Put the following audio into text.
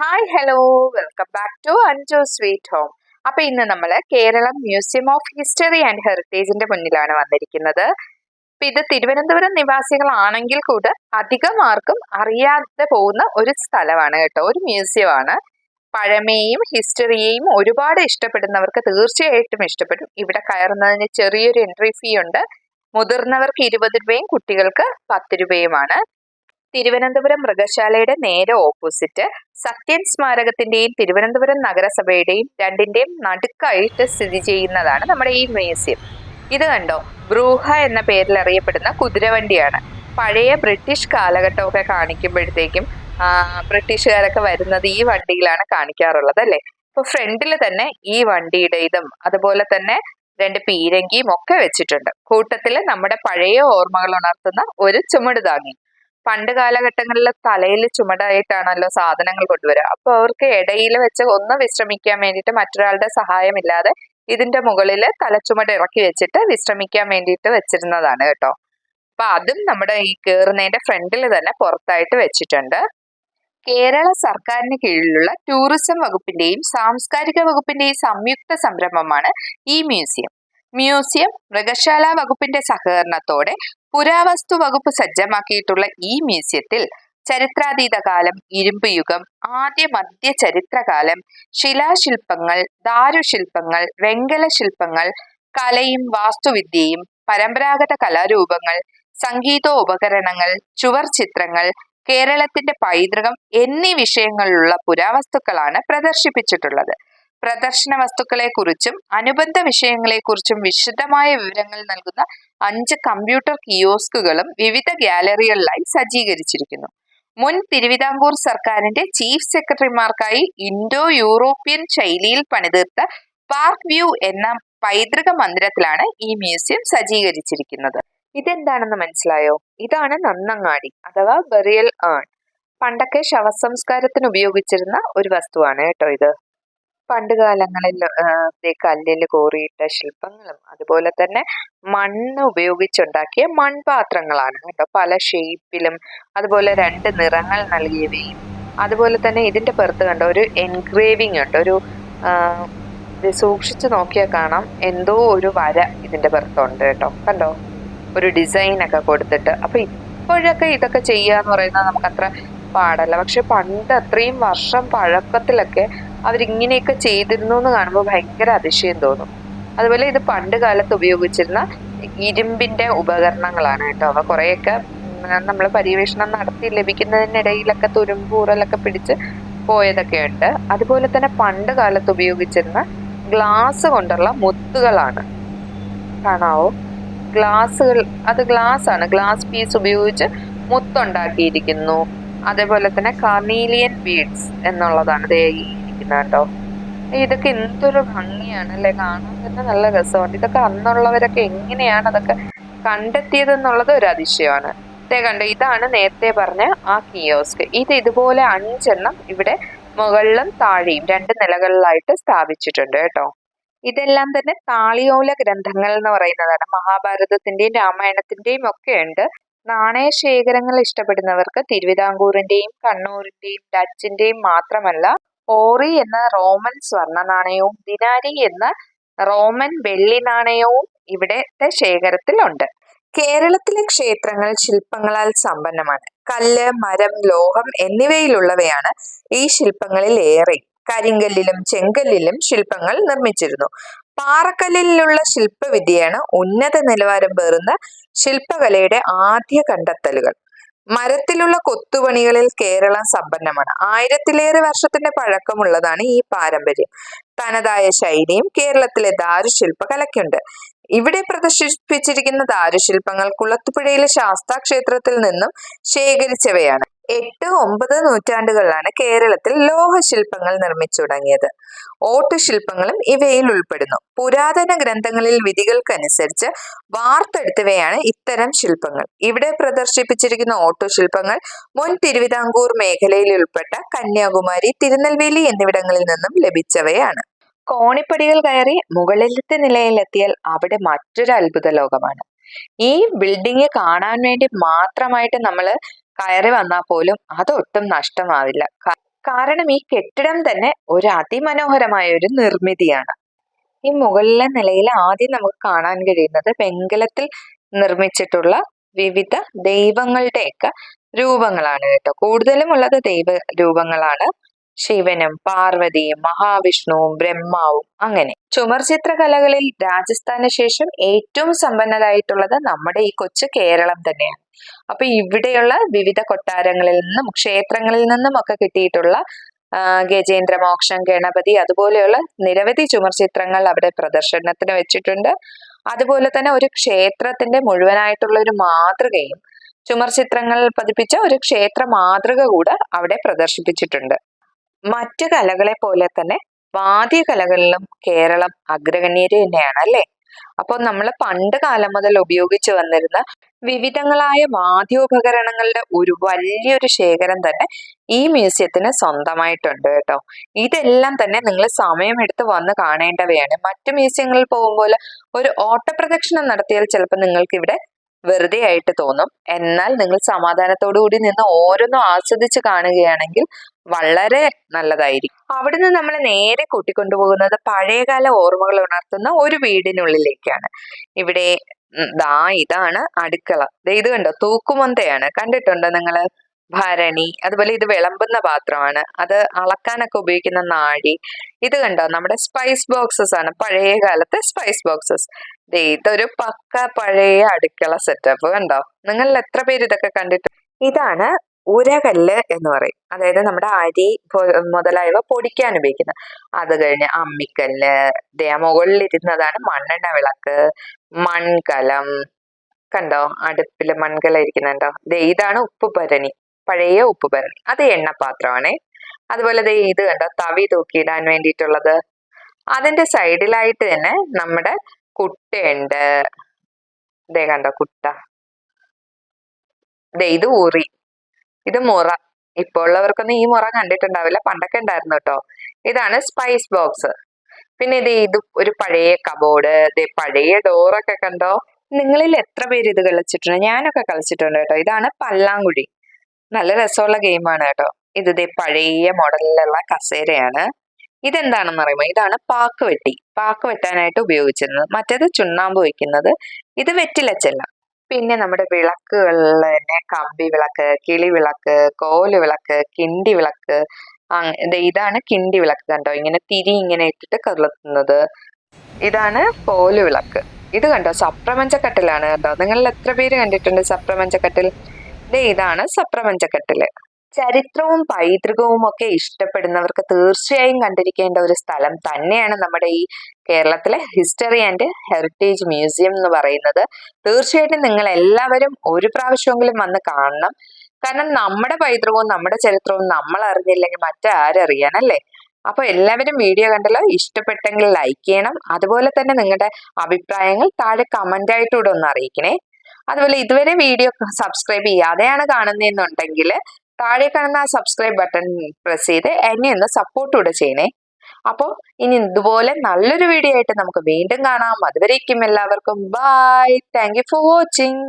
Hi hello welcome back to Anju sweet home അപ്പൊ ഇന്ന് നമ്മൾ Keralam museum of history and ഹെറിറ്റേജിന്റെ മുന്നിലാണ് വന്നിരിക്കുന്നത്. അപ്പൊ ഇത് തിരുവനന്തപുരം നിവാസികളാണെങ്കിൽ കൂടെ അധികം ആർക്കും അറിയാതെ പോകുന്ന ഒരു സ്ഥലമാണ് കേട്ടോ. ഒരു മ്യൂസിയമാണ് പഴമയെയും ഹിസ്റ്ററിയെയും ഒരുപാട് ഇഷ്ടപ്പെടുന്നവർക്ക് തീർച്ചയായിട്ടും ഇഷ്ടപ്പെടും. ഇവിടെ കയറുന്നതിന് ചെറിയൊരു എൻട്രി ഫീ ഉണ്ട്. മുതിർന്നവർക്ക് ഇരുപത് രൂപയും കുട്ടികൾക്ക് പത്ത് രൂപയുമാണ്. തിരുവനന്തപുരം മൃഗശാലയുടെ നേരെ ഓപ്പോസിറ്റ് സത്യൻ സ്മാരകത്തിന്റെയും തിരുവനന്തപുരം നഗരസഭയുടെയും രണ്ടിന്റെയും നടുക്കായിട്ട് സ്ഥിതി ചെയ്യുന്നതാണ് നമ്മുടെ ഈ മ്യൂസിയം. ഇത് കണ്ടോ? ബ്രൂഹ എന്ന പേരിൽ അറിയപ്പെടുന്ന കുതിരവണ്ടിയാണ്. പഴയ ബ്രിട്ടീഷ് കാലഘട്ടമൊക്കെ കാണിക്കുമ്പോഴത്തേക്കും ബ്രിട്ടീഷുകാരൊക്കെ വരുന്നത് ഈ വണ്ടിയിലാണ് കാണിക്കാറുള്ളത് അല്ലേ? ഇപ്പൊ ഫ്രണ്ടിൽ തന്നെ ഈ വണ്ടിയുടെ ഇതും അതുപോലെ തന്നെ രണ്ട് പീരങ്കിയും ഒക്കെ വെച്ചിട്ടുണ്ട്. കൂട്ടത്തിൽ നമ്മുടെ പഴയ ഓർമ്മകൾ ഉണർത്തുന്ന ഒരു ചുമട് താങ്ങി പണ്ട് കാലഘട്ടങ്ങളിൽ തലയിൽ ചുമടായിട്ടാണല്ലോ സാധനങ്ങൾ കൊണ്ടുവരിക അപ്പോൾ അവർക്ക് ഇടയിൽ വെച്ച് ഒന്ന് വിശ്രമിക്കാൻ വേണ്ടിയിട്ട് മറ്റൊരാളുടെ സഹായമില്ലാതെ ഇതിന്റെ മുകളിൽ തലച്ചുമട് ഇറക്കി വെച്ചിട്ട് വിശ്രമിക്കാൻ വേണ്ടിയിട്ട് വെച്ചിരുന്നതാണ് കേട്ടോ. അപ്പൊ അതും നമ്മുടെ ഈ കയറുന്നതിന്റെ ഫ്രണ്ടിൽ തന്നെ പുറത്തായിട്ട് വെച്ചിട്ടുണ്ട്. കേരള സർക്കാരിന് കീഴിലുള്ള ടൂറിസം വകുപ്പിന്റെയും സാംസ്കാരിക വകുപ്പിന്റെയും സംയുക്ത സംരംഭമാണ് ഈ മ്യൂസിയം. മ്യൂസിയം മൃഗശാല വകുപ്പിന്റെ സഹകരണത്തോടെ പുരാവസ്തു വകുപ്പ് സജ്ജമാക്കിയിട്ടുള്ള ഈ മ്യൂസിയത്തിൽ ചരിത്രാതീത കാലം ഇരുമ്പ് യുഗം ആദ്യ മധ്യ ചരിത്രകാലം ശിലാശില്പങ്ങൾ ദാരുശില്പങ്ങൾ വെങ്കല ശില്പങ്ങൾ കലയും വാസ്തുവിദ്യയും പരമ്പരാഗത കലാരൂപങ്ങൾ സംഗീതോപകരണങ്ങൾ ചുവർ ചിത്രങ്ങൾ കേരളത്തിന്റെ പൈതൃകം എന്നീ വിഷയങ്ങളിലുള്ള പുരാവസ്തുക്കളാണ് പ്രദർശിപ്പിച്ചിട്ടുള്ളത്. പ്രദർശന വസ്തുക്കളെക്കുറിച്ചും അനുബന്ധ വിഷയങ്ങളെക്കുറിച്ചും വിശദമായ വിവരങ്ങൾ നൽകുന്ന അഞ്ച് കമ്പ്യൂട്ടർ കിയോസ്കുകളും വിവിധ ഗ്യാലറികളിലായി സജ്ജീകരിച്ചിരിക്കുന്നു. മുൻ തിരുവിതാംകൂർ സർക്കാരിന്റെ ചീഫ് സെക്രട്ടറിമാർക്കായി ഇൻഡോ യൂറോപ്യൻ ശൈലിയിൽ പണിതീർത്ത പാർക്ക് വ്യൂ എന്ന പൈതൃക മന്ദിരത്തിലാണ് ഈ മ്യൂസിയം സജ്ജീകരിച്ചിരിക്കുന്നത്. ഇതെന്താണെന്ന് മനസ്സിലായോ? ഇതാണ് നന്നങ്ങാടി അഥവാ ബെറിയൽ ഏൺ പണ്ടൊക്കെ ശവസംസ്കാരത്തിന് ഉപയോഗിച്ചിരുന്ന ഒരു വസ്തുവാണ് കേട്ടോ ഇത്. പണ്ട് കാലങ്ങളിൽ കല്ലിൽ കോറിയിട്ട ശില്പങ്ങളും അതുപോലെ തന്നെ മണ്ണ് ഉപയോഗിച്ചുണ്ടാക്കിയ മൺപാത്രങ്ങളാണ് കേട്ടോ. പല ഷേപ്പിലും അതുപോലെ രണ്ട് നിറങ്ങൾ നൽകിയവയും അതുപോലെ തന്നെ ഇതിന്റെ പുറത്ത് കണ്ട ഒരു എൻഗ്രേവിംഗ് ഉണ്ട്. ഒരു സൂക്ഷിച്ചു നോക്കിയാൽ കാണാം. എന്തോ ഒരു വര ഇതിന്റെ പുറത്തുണ്ട് കേട്ടോ. കണ്ടോ? ഒരു ഡിസൈൻ ഒക്കെ കൊടുത്തിട്ട്. അപ്പൊ ഇപ്പോഴൊക്കെ ഇതൊക്കെ ചെയ്യാന്ന് പറയുന്നത് നമുക്ക് അത്ര പാടല്ല. പക്ഷെ പണ്ട് അത്രയും വർഷം പഴക്കത്തിലൊക്കെ അവരിങ്ങനെയൊക്കെ ചെയ്തിരുന്നു എന്ന് കാണുമ്പോൾ ഭയങ്കര അതിശയം തോന്നും. അതുപോലെ ഇത് പണ്ട് കാലത്ത് ഉപയോഗിച്ചിരുന്ന ഇരുമ്പിന്റെ ഉപകരണങ്ങളാണ് കേട്ടോ. അവ കുറേയൊക്കെ നമ്മൾ പര്യവേഷണം നടത്തി ലഭിക്കുന്നതിനിടയിലൊക്കെ തുരുമ്പൂറലൊക്കെ പിടിച്ച് പോയതൊക്കെ ഉണ്ട്. അതുപോലെ തന്നെ പണ്ട് കാലത്ത് ഉപയോഗിച്ചിരുന്ന ഗ്ലാസ് കൊണ്ടുള്ള മുത്തുകളാണ്. കാണാവോ? ഗ്ലാസ്സുകൾ അത് ഗ്ലാസ് ആണ് ഗ്ലാസ് പീസ് ഉപയോഗിച്ച് മുത്തുണ്ടാക്കിയിരിക്കുന്നു. അതേപോലെ തന്നെ കർണീലിയൻ ബീഡ്സ് എന്നുള്ളതാണ്. ദേ കേട്ടോ ഇതൊക്കെ എന്തൊരു ഭംഗിയാണ് അല്ലെ? കാണാൻ തന്നെ നല്ല രസമുണ്ട്. ഇതൊക്കെ അന്നുള്ളവരൊക്കെ എങ്ങനെയാണ് അതൊക്കെ കണ്ടെത്തിയത് എന്നുള്ളത് ഒരു അതിശയമാണ്. കണ്ടോ ഇതാണ് നേരത്തെ പറഞ്ഞ ആ കിയോസ്ക്. ഇത് ഇതുപോലെ അഞ്ചെണ്ണം ഇവിടെ മുകളിലും താഴെയും രണ്ട് നിലകളിലായിട്ട് സ്ഥാപിച്ചിട്ടുണ്ട് കേട്ടോ. ഇതെല്ലാം തന്നെ താളിയോല ഗ്രന്ഥങ്ങൾ എന്ന് പറയുന്നതാണ്. മഹാഭാരതത്തിന്റെയും രാമായണത്തിന്റെയും ഒക്കെ ഉണ്ട്. നാണയ ശേഖരങ്ങൾ ഇഷ്ടപ്പെടുന്നവർക്ക് തിരുവിതാംകൂറിന്റെയും കണ്ണൂരിന്റെയും ഡച്ചിന്റെയും മാത്രമല്ല ഓറി എന്ന റോമൻ സ്വർണ നാണയവും ദിനാരി എന്ന റോമൻ വെള്ളി നാണയവും ഇവിടത്തെ ശേഖരത്തിലുണ്ട്. കേരളത്തിലെ ക്ഷേത്രങ്ങൾ ശില്പങ്ങളാൽ സമ്പന്നമാണ്. കല്ല് മരം ലോഹം എന്നിവയിലുള്ളവയാണ് ഈ ശില്പങ്ങളിൽ ഏറെ. കരിങ്കല്ലിലും ചെങ്കല്ലിലും ശില്പങ്ങൾ നിർമ്മിച്ചിരുന്നു. പാറക്കല്ലിലുള്ള ശില്പവിദ്യയാണ് ഉന്നത നിലവാരം പേറുന്ന ശില്പകലയുടെ ആദ്യ കണ്ടെത്തലുകൾ. മരത്തിലുള്ള കൊത്തുപണികളിൽ കേരളം സമ്പന്നമാണ്. ആയിരത്തിലേറെ വർഷത്തിന്റെ പഴക്കമുള്ളതാണ് ഈ പാരമ്പര്യം. തനതായ ശൈലിയും കേരളത്തിലെ ദാരുശില്പ കലയ്ക്കുണ്ട്. ഇവിടെ പ്രദർശിപ്പിച്ചിരിക്കുന്ന ദാരുശില്പങ്ങൾ കുളത്തുപുഴയിലെ ശാസ്താ ക്ഷേത്രത്തിൽ നിന്നും ശേഖരിച്ചവയാണ്. എട്ട് ഒമ്പത് നൂറ്റാണ്ടുകളിലാണ് കേരളത്തിൽ ലോഹശില്പങ്ങൾ നിർമ്മിച്ചു തുടങ്ങിയത്. ഓട്ടുശില്പങ്ങളും ഇവയിൽ ഉൾപ്പെടുന്നു. പുരാതന ഗ്രന്ഥങ്ങളിൽ വിധികൾക്കനുസരിച്ച് വാർത്തെടുത്തവയാണ് ഇത്തരം ശില്പങ്ങൾ. ഇവിടെ പ്രദർശിപ്പിച്ചിരിക്കുന്ന ഓട്ടുശില്പങ്ങൾ മുൻ തിരുവിതാംകൂർ മേഖലയിൽ ഉൾപ്പെട്ട കന്യാകുമാരി തിരുനെൽവേലി എന്നിവിടങ്ങളിൽ നിന്നും ലഭിച്ചവയാണ്. കോണിപ്പടികൾ കയറി മുകളിലത്തെ നിലയിലെത്തിയാൽ അവിടെ മറ്റൊരു അത്ഭുത ലോകമാണ്. ഈ ബിൽഡിംഗ് കാണാൻ വേണ്ടി മാത്രമായിട്ട് നമ്മൾ കയറി വന്നാൽ പോലും അതൊട്ടും നഷ്ടമാവില്ല. കാരണം ഈ കെട്ടിടം തന്നെ ഒരു അതിമനോഹരമായ ഒരു നിർമ്മിതിയാണ്. ഈ മുകളിലെ നിലയിൽ ആദ്യം നമുക്ക് കാണാൻ കഴിയുന്നത് വെങ്കലത്തിൽ നിർമ്മിച്ചിട്ടുള്ള വിവിധ ദൈവങ്ങളുടെയൊക്കെ രൂപങ്ങളാണ് കേട്ടോ. കൂടുതലും ഉള്ളത് ദൈവ രൂപങ്ങളാണ് ശിവനും പാർവതിയും മഹാവിഷ്ണുവും ബ്രഹ്മാവും അങ്ങനെ. ചുമർ ചിത്രകലകളിൽ രാജസ്ഥാന് ശേഷം ഏറ്റവും സമ്പന്നരായിട്ടുള്ളത് നമ്മുടെ ഈ കൊച്ചു കേരളം തന്നെയാണ്. അപ്പൊ ഇവിടെയുള്ള വിവിധ കൊട്ടാരങ്ങളിൽ നിന്നും ക്ഷേത്രങ്ങളിൽ നിന്നും ഒക്കെ കിട്ടിയിട്ടുള്ള ഗജേന്ദ്ര മോക്ഷം ഗണപതി അതുപോലെയുള്ള നിരവധി ചുമർ ചിത്രങ്ങൾ അവിടെ പ്രദർശനത്തിന് വെച്ചിട്ടുണ്ട്. അതുപോലെ തന്നെ ഒരു ക്ഷേത്രത്തിന്റെ മുഴുവനായിട്ടുള്ള ഒരു മാതൃകയും ചുമർ ചിത്രങ്ങൾ പതിപ്പിച്ച ഒരു ക്ഷേത്ര മാതൃക കൂടെ അവിടെ പ്രദർശിപ്പിച്ചിട്ടുണ്ട്. മറ്റു കലകളെ പോലെ തന്നെ വാദ്യകലകളിലും കേരളം അഗ്രഗണ്യര് തന്നെയാണ് അല്ലേ? അപ്പോൾ നമ്മൾ പണ്ട് കാലം മുതൽ ഉപയോഗിച്ചു വന്നിരുന്ന വിവിധങ്ങളായ വാദ്യോപകരണങ്ങളുടെ ഒരു വലിയൊരു ശേഖരം തന്നെ ഈ മ്യൂസിയത്തിന് സ്വന്തമായിട്ടുണ്ട് കേട്ടോ. ഇതെല്ലാം തന്നെ നിങ്ങൾ സമയമെടുത്ത് വന്ന് കാണേണ്ടവയാണ്. മറ്റു മ്യൂസിയങ്ങളിൽ പോകുമ്പോൾ ഒരു ഓട്ടപ്രദക്ഷിണം നടത്തിയാൽ ചിലപ്പോൾ നിങ്ങൾക്ക് ഇവിടെ വെറുതെ ആയിട്ട് തോന്നും. എന്നാൽ നിങ്ങൾ സമാധാനത്തോടു കൂടി നിന്ന് ഓരോന്നും ആസ്വദിച്ച് കാണുകയാണെങ്കിൽ വളരെ നല്ലതായിരിക്കും. അവിടുന്ന് നമ്മൾ നേരെ കൂട്ടിക്കൊണ്ടുപോകുന്നത് പഴയകാല ഓർമ്മകൾ ഉണർത്തുന്ന ഒരു വീടിനുള്ളിലേക്കാണ്. ഇവിടെ ദാ ഇതാണ് അടുക്കള. ഇത് കണ്ടോ? തൂക്കുമൊന്തയാണ്. കണ്ടിട്ടുണ്ടോ നിങ്ങൾ? ഭരണി അതുപോലെ ഇത് വിളമ്പുന്ന പാത്രമാണ്. അത് അളക്കാനൊക്കെ ഉപയോഗിക്കുന്ന നാഴി. ഇത് കണ്ടോ? നമ്മുടെ സ്പൈസ് ബോക്സസ് ആണ്. പഴയ കാലത്തെ സ്പൈസ് ബോക്സസ് ഇതൊരു പക്ക പഴയ അടുക്കള സെറ്റപ്പ് കണ്ടോ? നിങ്ങൾ എത്ര പേര് ഇതൊക്കെ കണ്ടിട്ട്? ഇതാണ് ഉരകല്ല് എന്ന് പറയും. അതായത് നമ്മുടെ അരി മുതലായവ പൊടിക്കാൻ ഉപയോഗിക്കുന്നത്. അത് കഴിഞ്ഞ് അമ്മിക്കല്ല് മുകളിലിരുന്നതാണ് മണ്ണെണ്ണ വിളക്ക് മൺകലം. കണ്ടോ? അടുപ്പിൽ മൺകല ഇരിക്കുന്നുണ്ടോ ദേ ഇതാണ് ഉപ്പുപരണി. പഴയ ഉപ്പ് ഉപ്പുപരണി. അത് എണ്ണപാത്രമാണേ. അതുപോലെ ദേ ഇത് കണ്ടോ? തവി തൂക്കിയിടാൻ വേണ്ടിയിട്ടുള്ളത്. അതിന്റെ സൈഡിലായിട്ട് തന്നെ നമ്മുടെ കുട്ടയുണ്ട്. ദേ കണ്ടോ കുട്ട. ദേ ഇത് ഊറി. ഇത് മുറ. ഇപ്പോൾ ഉള്ളവർക്കൊന്നും ഈ മുറ കണ്ടിട്ടുണ്ടാവില്ല. പണ്ടൊക്കെ ഉണ്ടായിരുന്നു കേട്ടോ. ഇതാണ് സ്പൈസ് ബോക്സ് പിന്നെ ഇത് ഇത് ഒരു പഴയ കബോർഡ് ഇത് പഴയ ഡോറൊക്കെ കണ്ടോ? നിങ്ങളിൽ എത്ര പേര് ഇത് കളിച്ചിട്ടുണ്ട്? ഞാനൊക്കെ കളിച്ചിട്ടുണ്ട് കേട്ടോ. ഇതാണ് പല്ലാങ്കുഴി. നല്ല രസമുള്ള ഗെയിമാണ് കേട്ടോ. ഇത് ഇതേ പഴയ മോഡലിലുള്ള കസേരയാണ്. ഇതെന്താണെന്ന് അറിയുമോ ഇതാണ് പാക്ക് വെട്ടി. പാക്ക് വെട്ടാനായിട്ട് ഉപയോഗിച്ചിരുന്നത്. മറ്റേത് ചുണ്ണാമ്പ് വയ്ക്കുന്നത് ഇത് വെറ്റിലച്ചല്ല. പിന്നെ നമ്മുടെ വിളക്കുകളിൽ തന്നെ കമ്പി വിളക്ക് കിളി വിളക്ക് കോൽ വിളക്ക് കിണ്ടി വിളക്ക് ഇതാണ് കിണ്ടി വിളക്ക് കണ്ടോ? ഇങ്ങനെ തിരി ഇങ്ങനെ ഇട്ടിട്ട് കറുത്തുന്നത് ഇതാണ് കോൽ വിളക്ക്. ഇത് കണ്ടോ? സപ്രമഞ്ചക്കട്ടിലാണ് കേട്ടോ നിങ്ങളിൽ എത്ര പേര് കണ്ടിട്ടുണ്ട് സപ്രമഞ്ചക്കട്ടിൽ ഇതാണ് സപ്രമഞ്ചക്കട്ടിൽ ചരിത്രവും പൈതൃകവും ഒക്കെ ഇഷ്ടപ്പെടുന്നവർക്ക് തീർച്ചയായും കണ്ടിരിക്കേണ്ട ഒരു സ്ഥലം തന്നെയാണ് നമ്മുടെ ഈ കേരളത്തിലെ ഹിസ്റ്ററി ആൻഡ് ഹെറിറ്റേജ് മ്യൂസിയം എന്ന് പറയുന്നത്. തീർച്ചയായിട്ടും നിങ്ങൾ എല്ലാവരും ഒരു പ്രാവശ്യമെങ്കിലും വന്ന് കാണണം. കാരണം നമ്മുടെ പൈതൃകവും നമ്മുടെ ചരിത്രവും നമ്മൾ അറിഞ്ഞില്ലെങ്കിൽ മറ്റാരറിയാനല്ലേ അപ്പൊ എല്ലാവരും വീഡിയോ കണ്ടല്ലോ. ഇഷ്ടപ്പെട്ടെങ്കിൽ ലൈക്ക് ചെയ്യണം. അതുപോലെ തന്നെ നിങ്ങളുടെ അഭിപ്രായങ്ങൾ താഴെ കമന്റ് ആയിട്ടൂടെ ഒന്ന് അറിയിക്കണേ. അതുപോലെ ഇതുവരെ വീഡിയോ സബ്സ്ക്രൈബ് ചെയ്യാതെയാണ് കാണുന്നതെന്നുണ്ടെങ്കിൽ താഴെ കാണുന്ന ആ സബ്സ്ക്രൈബ് ബട്ടൺ പ്രസ് ചെയ്ത് എന്നെ ഒന്ന് സപ്പോർട്ട് കൂടെ ചെയ്യണേ. അപ്പോൾ ഇനി ഇതുപോലെ നല്ലൊരു വീഡിയോ ആയിട്ട് നമുക്ക് വീണ്ടും കാണാം. അതുവരേക്കും എല്ലാവർക്കും bye thank you for watching